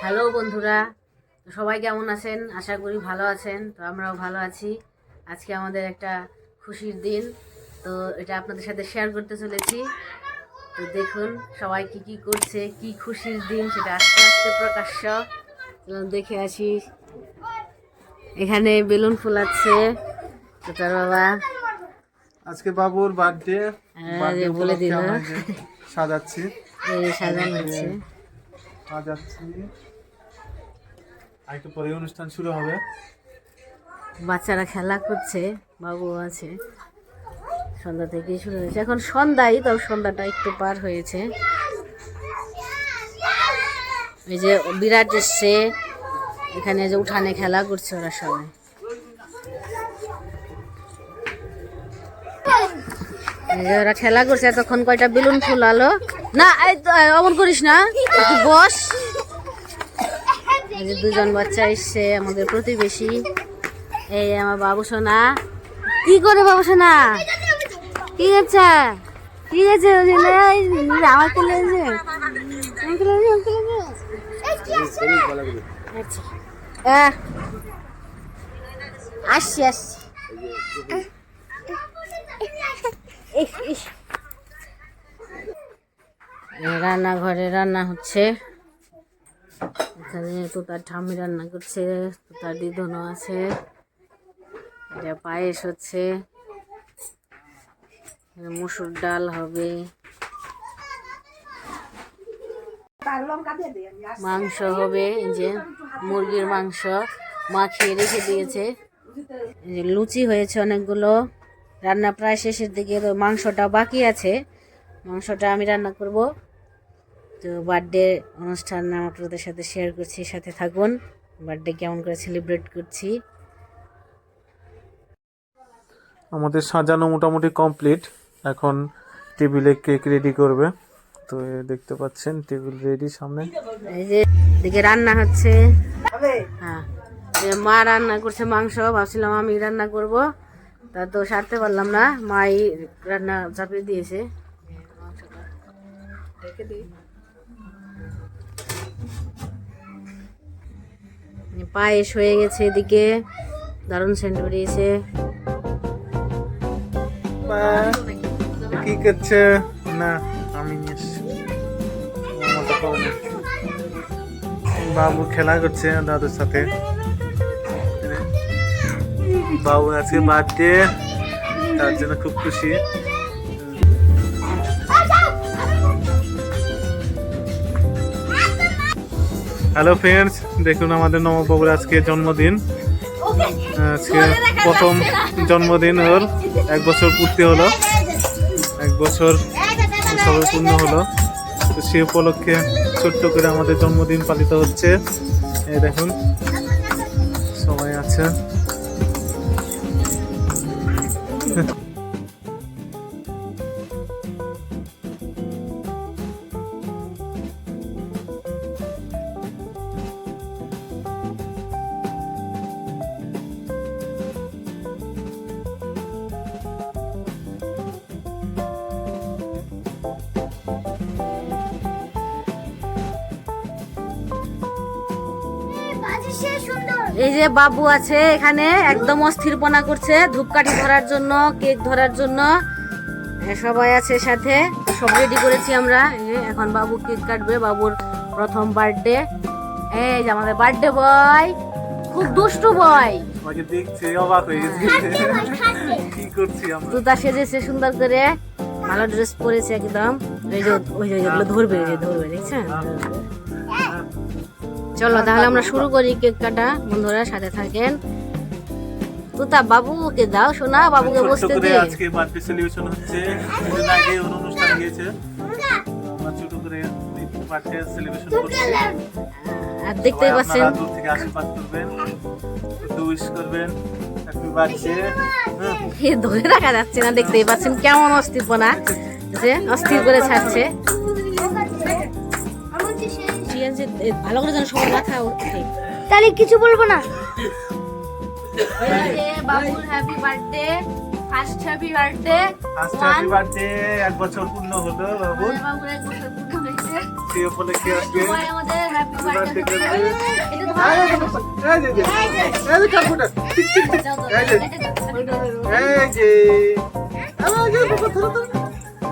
Hello বন্ধুরা তো সবাই কেমন আছেন? আশা করি ভালো আছেন তো আমরাও ভালো আছি। আজকে আমাদের একটা খুশির দিন তো এটা আপনাদের সাথে শেয়ার করতে চলেছি। তো দেখুন সবাই কি কি করছে কি খুশির দিন সেটা আস্তে আস্তে প্রকাশ্য। দেখে আসি। এখানে বেলুন ফুলাচ্ছে। তো তার বাবা। আজকে বাবুর বার্থডে হ্যাঁ, বলে দিল। সাজাচ্ছি। সাজানো হচ্ছে। সাজাচ্ছি। পরে অনুষ্ঠান শুরু হবে। বাচ্চারা খেলা করছে বাবু আছে। সন্ধ্যা থেকে শুরু হয়েছে। এখন সন্ধ্যায় তবে সন্ধ্যাটা একটু পার হয়েছে। এই যে বিরাট এসছে এখানে যে উঠানে খেলা করছে ওরা সবাই। ওরা খেলা করছে এতক্ষণ কয়টা বেলুন ফুলালো? না এই তো, অমন করিস না বস। যে দুজন বাচ্চা এসছে আমাদের প্রতিবেশী। এই আমার বাবু সোনা। কি করে বাবু সোনা? কি করছে? কি করছে আমার কোলে আছে আছে, আছে। আচ্ছা। আসছি আসছি। রান্নাঘরে রান্না হচ্ছে। এখানে তোতার ঠাম্মি রান্না করছে তোতার দিদনও আছে। এটা পায়েস হচ্ছে। মুসুর ডাল হবে। মাংস হবে যে মুরগির মাংস। মাখিয়ে রেখে দিয়েছে। লুচি হয়েছে অনেকগুলো। রান্না প্রায় শেষের দিকে, তো মাংসটা বাকি আছে। মাংসটা আমি রান্না করব। তো বার্থডে অনুষ্ঠান আপনাদের সাথে শেয়ার করছি সাথে থাকুন। বার্থডে কেমন করে সেলিব্রেট করছি? আমাদের সাজানো মোটামুটি কমপ্লিট এখন টেবিলে কেক রেডি করবে। তো দেখতে পাচ্ছেন টেবিল রেডি সামনে। এই যে দিকে রান্না হচ্ছে। হ্যাঁ যে মা রান্না করছে মাংস ভাবছিলাম আমি রান্না করব। তা তো সারতে পারলাম না মাই রান্না চাপিয়ে দিয়েছে। পায়েস হয়ে গেছে এদিকে। দারুণ সেন্ট বেরিয়েছে কি করছে? না, আমি। বাবু খেলা করছে দাদুর সাথে। বাবু আজকে বার্থডে তার জন্য খুব খুশি। হ্যালো ফ্রেন্ডস দেখুন আমাদের নববাবুর আজকে জন্মদিন। আজকে প্রথম জন্মদিন ওর। এক বছর পূর্তি হলো। এক বছর সবাই পূর্ণ হলো। তো সে উপলক্ষে ছোট্ট করে আমাদের জন্মদিন পালিত হচ্ছে। এই দেখুন সবাই আছে। যে বাবু আছে এখানে একদম অস্থিরপনা করছে ধূপকাঠি ধরার জন্য কেক ধরার জন্য। সবাই আছে সাথে। সব রেডি করেছি আমরা। এখন বাবু কেক কাটবে বাবুর প্রথম বার্থডে এই যে আমাদের বার্থডে বয় খুব দুষ্টু বয় আমাকে দেখছে অবাক হয়ে গেছে। কি করছি আমরা? জুতা সেজেছে সুন্দর করে। ভালো ড্রেস পরেছে একদম। ওই যে ওই যে ওইগুলো ধরবে ধরবে দেখছেন? চলো তাহলে আমরা শুরু করি কেক কাটা। বন্ধুরা সাথে থাকেন। তুতা বাবুকে দাও শোনা বাবুকে বসতে দে। আজকে বার্থডে সেলিব্রেশন হচ্ছে। কিছুদিন আগে অনুষ্ঠান গিয়েছে। আমরা ছোট করে বার্থডে সেলিব্রেশন করছি। আর দেখতেই পাচ্ছেন। দূর থেকে আশীর্বাদ করবেন। একটু উইশ করবেন। হ্যাপি বার্থডে এ ধরে রাখা যাচ্ছে না দেখতেই পাচ্ছেন। কেমন অস্থিরপনা যে অস্থির করে ছাড়ছে। এ, ভালো করে যেন সবার মাথা ওঠে তাহলে কিছু বলব না বাবুর happy birthday first happy birthday first happy birthday এক বছর পূর্ণ হলো বাবু বাবুর এক বছর পূর্ণ হয়েছে সেই উপলক্ষে আজকে আমাদের হ্যাপি বার্থডে এটা তো এই যে, এই যে কাকুটা। দাও দাও এই যে। এটা দাও এই যে আরে, যে, বাবা, ধরো, ধরো।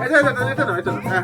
এটা এটা না, এটা না, হ্যাঁ।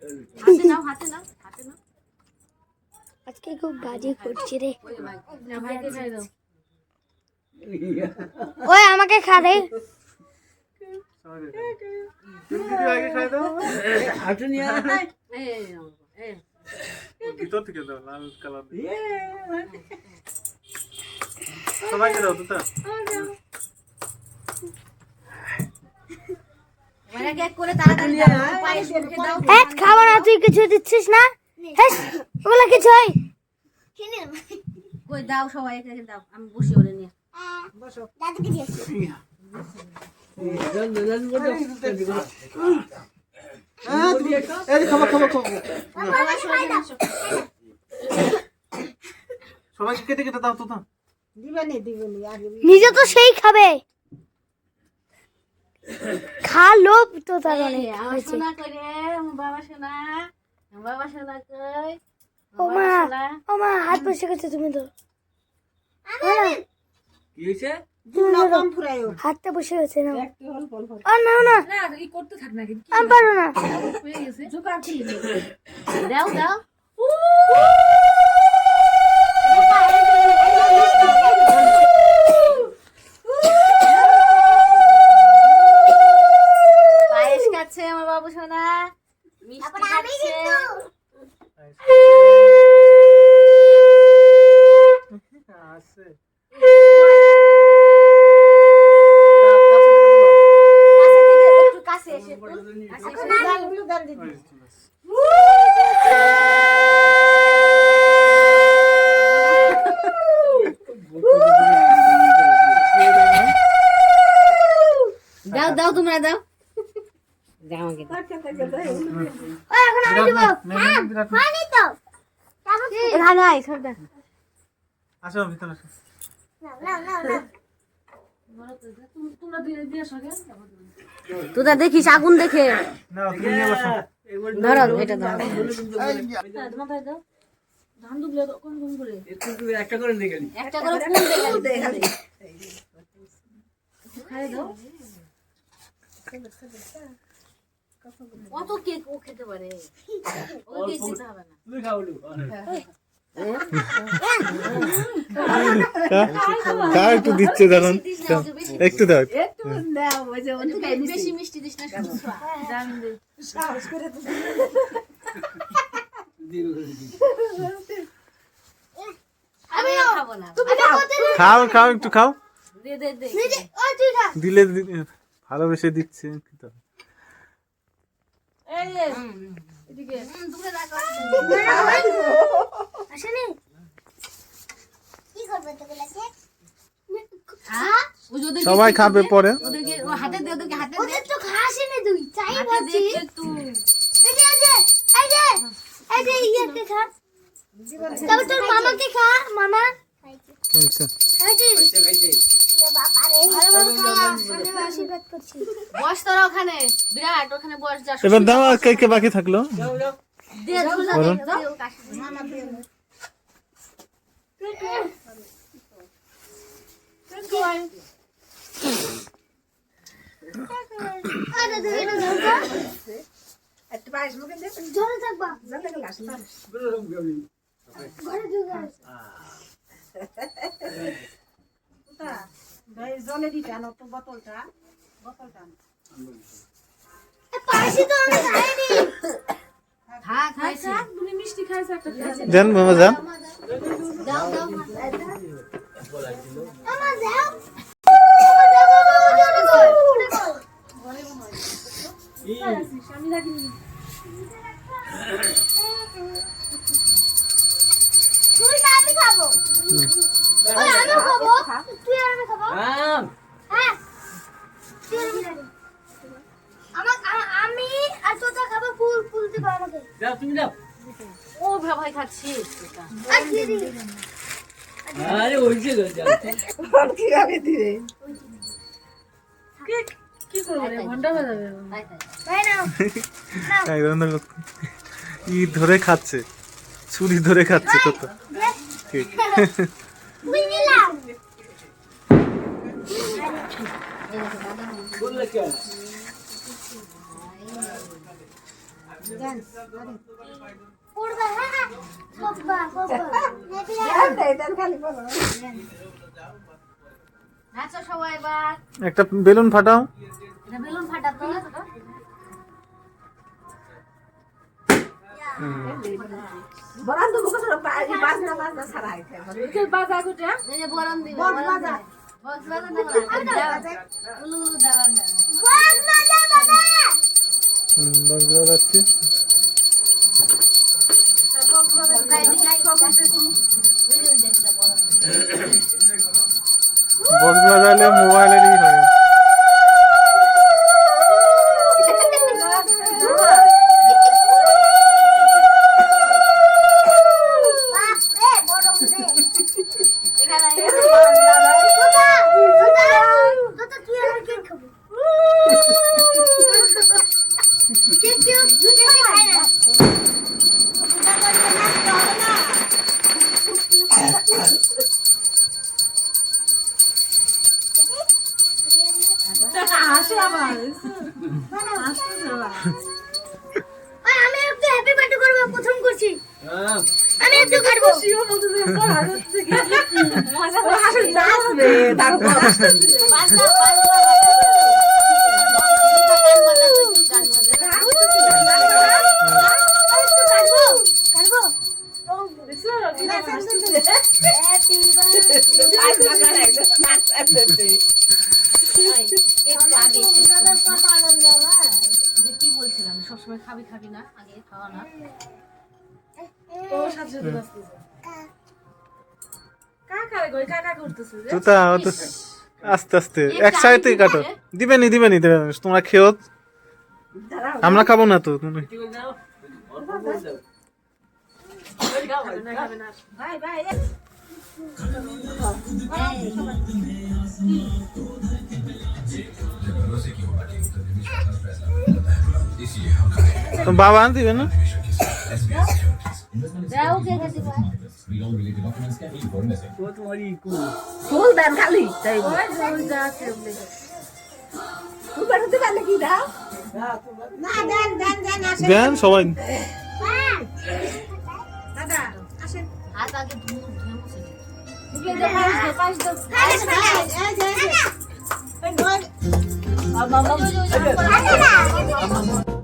হাতে নাও হাতে নাও হাতে নাও আজকে খুব বাজে করছি রে ওই যে ভাই না ভাইকে খাই দাও ওই আমাকে খাবে Sorry. তুমি দিদি আগে খাই দাও এই এই নাও, এই ভিতর থেকে দাও লাল কালার সবাইকে দাও দুটা মানে এক এক করে তাড়াতাড়ি দাও পায়েস মুখে দাও হ্যাঁ খাব না তুই কিছু দিচ্ছিস না? ওগুলো কিছু হয়। কই দাও সবাই এক এক দাও। আমি বসি ওরে নিয়ে। এই যে খাব খাব খাব সবাইকে কেটে কেটে দাও তো দাও নিজে তো সেই খাবে। খা লোভ তো তার অনেক হয়েছে। সোনা কই বাবা সোনা। বাবা সোনা কই? ও আমার মা বাবা সোনা। ও মা হাত বসে গেছে তুমি তো। কি হয়েছে? হাতটা বসে গেছে না। আর না। না ই করতে থাক না কিন্তু আমি পারব না। হয়ে গেছে। জোকার ছিল দাও দাও। খাচ্ছে আমার বাবু সোনা। মিষ্টি খাচ্ছে আছে। একটু কাছে এসে একটু। কাছে এসে দাও দাও তোমরা দাও। দাও আমাকে এখন আমি দিব। পানি তো। এখানে আয় সরদা আসো ভিতরে আসো। তোরা দেখিস আগুন দেখে ধরো এটা ধরো। একটা করে একটা করে ফুল কত কেক ও খেতে পারে? ও কেক খেতে হবে না। তুই খাওয়ালু তা একটু দিচ্ছে দেখুন একটু দাও বেশি মিষ্টি দিস না খাও। খাও একটু খাও। দিলে ভালোবেসে দিচ্ছে তো এই যে এদিকে। দূরে রাখো। আসেনি কি করবে তোগুলোকে হ্যাঁ? সবাই একটু খাবে পরে। ওদেরকে ও হাতে দে ওদেরকে হাতে দে। ওদের তো খাসি নি তুই চাই হাতে একটু এই যে এই যে এই যে এই খা। তবে তোর মামাকে খা মামা। আচ্ছা খাইছে খাইছে। বস তোরা ওখানে বিরাট ওখানে বস যা এবার দাও আর কে কে বাকি থাকল? যাও যাও দে ধুলা দে দে, ও কাশি দে। আরে দে এটা ধরবা ধরে থাকবা ঘরে ঢুকে আস। এ, পায়েসই তো আমি খাইনি। খা খাইছে। তুমি মিষ্টি খাইছো একটা খাইছে। যান মামা যান আরে ওই কি করব রে ঘণ্টা বাজাবে তাই তাই তাই না ই ধরে খাচ্ছে। ছুরি ধরে খাচ্ছে তো তো। ঠিক। তুই হয়? হ্যাঁ। এবার। একটা বেলুন ফাটাও। এটা বেলুন ফাটাতো এই দিবে বাজা। বক্স বাজা না উলু উলু দাও না বল মজা বাবা হুম, বক্স বাজাচ্ছি। বক্স বাজালে মোবাইলেরই হয় ওই, আমি একটু হ্যাপি বার্থডে করব প্রথম করছি আম একটু করব বাজনা বাজনা গান বাজাতো একটু গান কি বলছিলাম সবসময় খাবি খাবি না আগে খাওয়া না তুতা ও তো আস্তে আস্তে। এক সাইড থেকে কাটো। দিবেনি দিবেনি দিবেনি তোমরা খেও আমরা খাব না তো তুমি দাও তো বাবা আন দিবে না কে গেছে ও দেন খালি তাই ওই। পারলে কি দাও না দেন দেন দেন আসেন দেন সবাই। দাদা আসেন। হাত আগে ধুয়ে দাও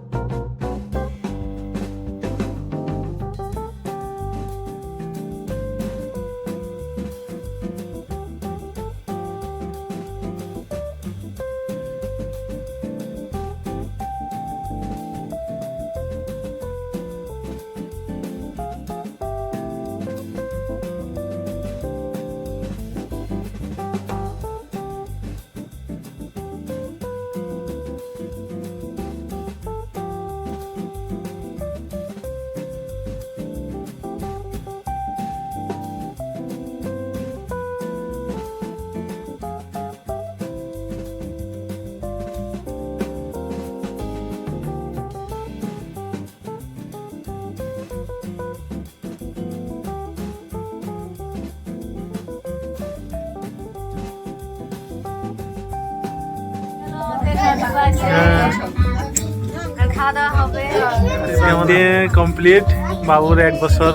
আমাদের কমপ্লিট বাবুর এক বছর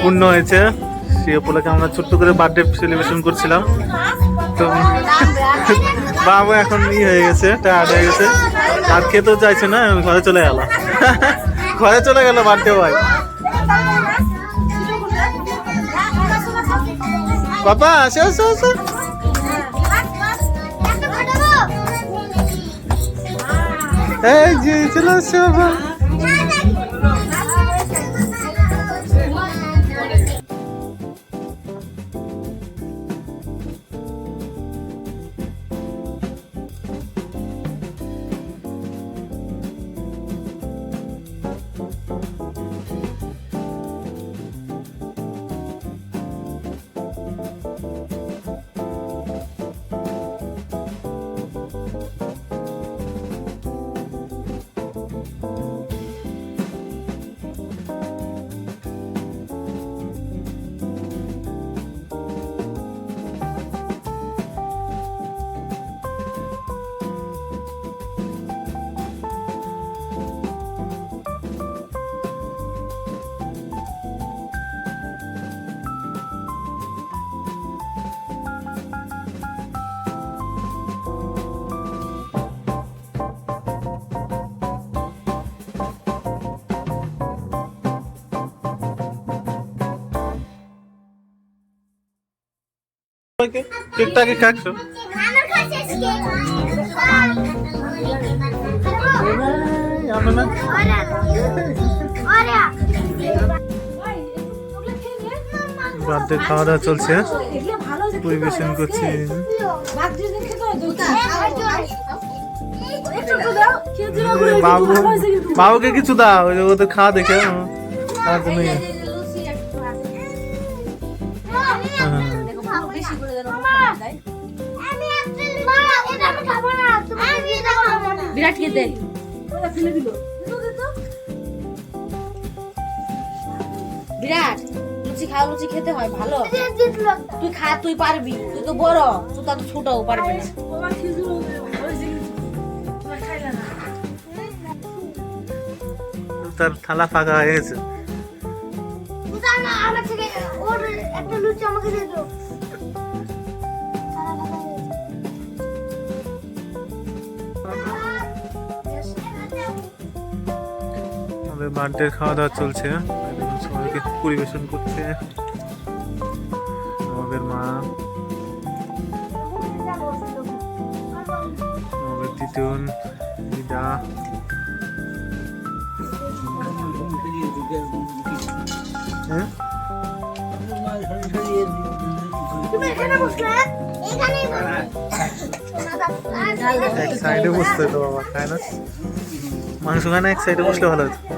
পূর্ণ হয়েছে। সেই উপলক্ষে আমরা ছোট্ট করে বার্থডে সেলিব্রেশন করছিলাম। তো বাবু এখন ই হয়ে গেছে টায়ার্ড হয়ে গেছে। আর খেতেও চাইছে না, ঘরে চলে গেল। ঘরে চলে গেল বার্থডে ভাই বাবা, আসো আসো আসো। একটা ফাটাবো এই যে চলে আসছে কেকটা আগে খাওয়া দাওয়া চলছে। পরিবেশন করছি। বাবু বাবুকে কিছু দাও ওদের খাওয়া দেখে জন্য বিরাটকে দে বিরাট লুচি খাও লুচি খেতে হয় ভালো। তুই খা তুই পারবি। তুই তো বড় তুই তো ছোট পারবি না। তার থালা ফাঁকা হয়ে গেছে। আমার থেকে ওর একটা লুচি আমাকে দিয়ে দাও। আমাদের বার্থডে খাওয়া দাওয়া চলছে। সবাইকে পরিবেশন করছে আমাদের মা। আমাদের তিতুন দিদা হ্যাঁ? এক সাইডে বসতে তো বাবা খায় না? মাংস খায় না এক সাইডে বসলে ভালো হতো।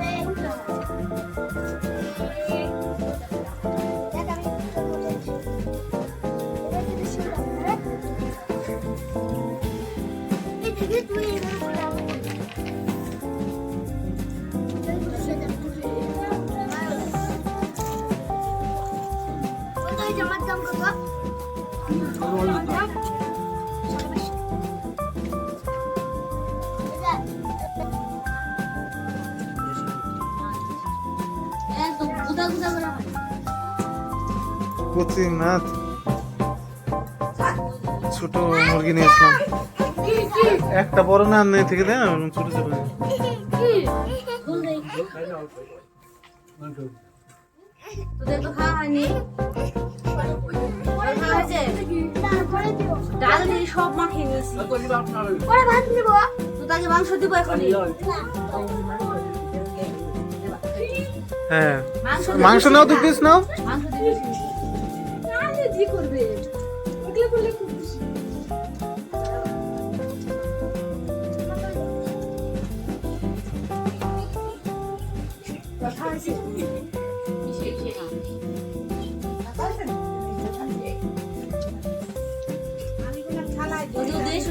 ছোট মুরগি নিয়েছিলাম। একটা বড় না, নেই থেকে দেয় ছোট ছোট তোদের তো খাওয়া হয়নি? হয়েছে ডাল দিয়ে সব মাখিয়ে নিয়েছি। পরে ভাত নিব। তো তাকে মাংস দিব এখনই। হ্যাঁ। মাংস মাংস নাও দু পিস নাও। মাংস দিবি কি করবে? যদিও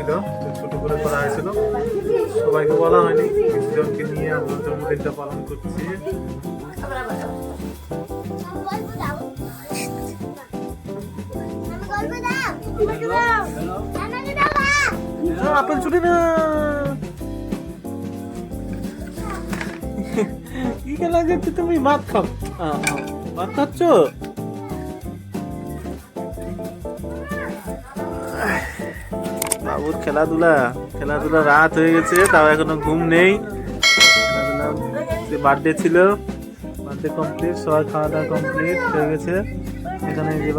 ছিল ছোট করে করা হয়েছিল। সবাইকে বলা হয়নি কিছুজনকে নিয়ে আমরা জন্মদিনটা পালন করছি। আপেল ছুটি না। কি খেলা যাচ্ছে তুমি? ভাত খাও। ভাত খাচ্ছ? খেলাধুলা খেলাধুলা রাত হয়ে গেছে, তাও এখনও ঘুম নেই। বার্থডে ছিল। বার্থডে কমপ্লিট সবাই খাওয়া দাওয়া কমপ্লিট হয়ে গেছে। এখানে যে